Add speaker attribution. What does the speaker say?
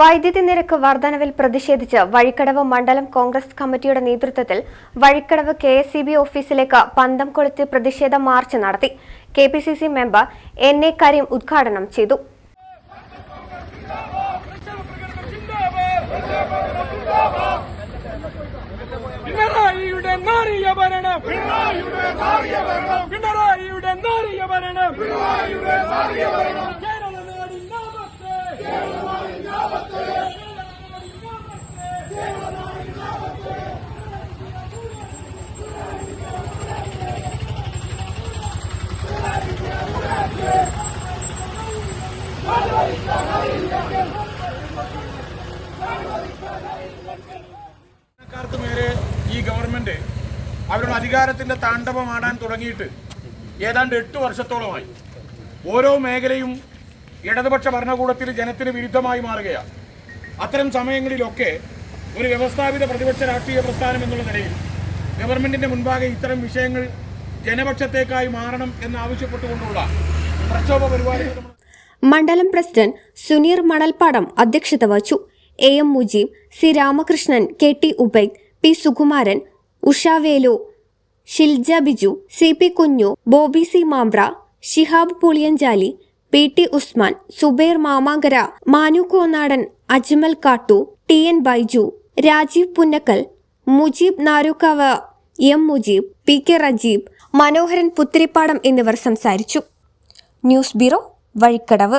Speaker 1: വൈദ്യുതി നിരക്ക് വർധനവിൽ പ്രതിഷേധിച്ച് വഴിക്കടവ് മണ്ഡലം കോൺഗ്രസ് കമ്മിറ്റിയുടെ നേതൃത്വത്തിൽ Vazhikkadavu K S C B ഓഫീസിലേക്ക് പന്തം കൊളുത്തി പ്രതിഷേധ മാർച്ച് നടത്തി. K P C C member N A Kareem ഉദ്ഘാടനം ചെയ്തു.
Speaker 2: ഭരണം. ക്കാർക്ക് നേരെ ഈ ഗവൺമെന്റ് അവരുടെ അധികാരത്തിന്റെ താണ്ഡവമാടാൻ തുടങ്ങിയിട്ട് ഏതാണ്ട് എട്ട് വർഷത്തോളമായി ഓരോ മേഖലയും ഇടതുപക്ഷ ഭരണകൂടത്തിൽ ജനത്തിന് വിരുദ്ധമായി മാറുകയാണ്. അത്തരം സമയങ്ങളിലൊക്കെ ഒരു വ്യവസ്ഥാപിത പ്രതിപക്ഷ രാഷ്ട്രീയ പ്രസ്ഥാനം എന്നുള്ള നിലയിൽ ഗവൺമെന്റിന്റെ മുൻപാകെ ഇത്തരം വിഷയങ്ങൾ ജനപക്ഷത്തേക്കായി മാറണം എന്നാവശ്യപ്പെട്ടുകൊണ്ടുള്ള പ്രക്ഷോഭ നമ്മൾ
Speaker 1: മണ്ഡലം പ്രസിഡന്റ് സുനീർ മണൽപ്പാടം അധ്യക്ഷത വഹിച്ചു. A M Mujeeb C Ramakrishnan K T Ubaid P Sukumaran Ushavelu Shilja Biju C P Kunju Bobby C Mambra Shihab Puliyanchali P T Usman Subair Mamankara Manu Konnadan Ajmal Kattu T N Baiju Rajeev Punnakkal Mujeeb Narukkavu M Mujeeb P K Rajeeb Manoharan Puthirippadam എന്നിവർ സംസാരിച്ചു. News bureau Vazhikkadavu.